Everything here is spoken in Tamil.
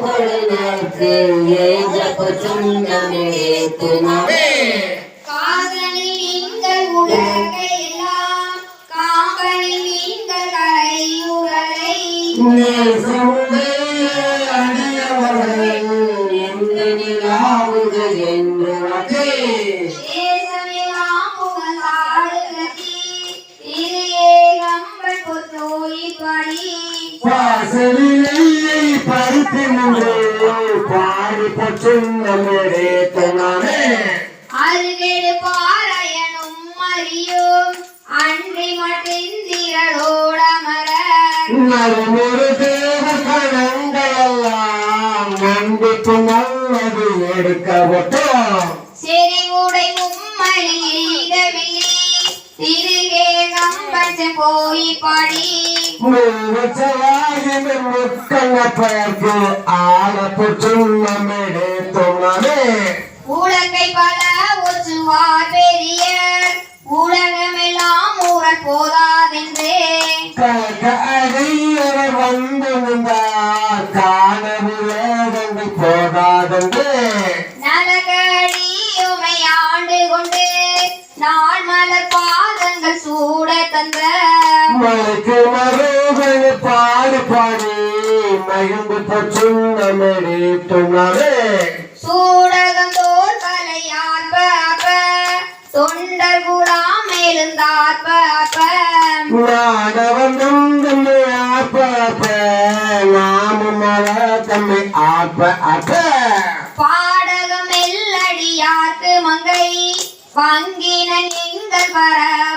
கொடுநாக்கு ஏஜப்பு சொன்னமே துணவே காதலில் நீங்கள் அடியவர்கள் நிலாவுக என்று வகை படி. வாசலிலே பருத்தி பச்சுன்னமே துணவே அருகெடு பாறையனும் அறியும். அன்றி மட்டிந்திரளோடமர நறுமுறு தேவ கணங்களெல்லாம் நம்பிக்கு நல்லது எடுக்கவட்டும் செறிவுடை மும்மணி போய் படி. பெயர்க்கு ஆளப்பு சுண்ணமிடு துணவே உலகை பல ஒச்சுவார் பெரிய உலகமெல்லாம் ஊரல் போதாதென்றே. அடையவர் வந்து நின்றார். காணவில்லை போதாதென்று. நலகடியுமை ஆண்டு கொண்டு நாள் மலர் பாதங்கள் தந்த மலைக்கு மருகனை பாடி பாடி மகிழ்ந்து பொச்சுண்ணமிடு துணவே சூடகம் தோல் கலையார்ப அப்ப தொண்டர் குலாம் எழுந்தார்ப அப்ப நாடவன் தம்பி ஆப்ப அப்ப நாமும் தம்பி ஆப்ப அப்ப பாடகம் எல்லடியார்க்கு மங்கை பங்கினன் எங்கள் பாடகம்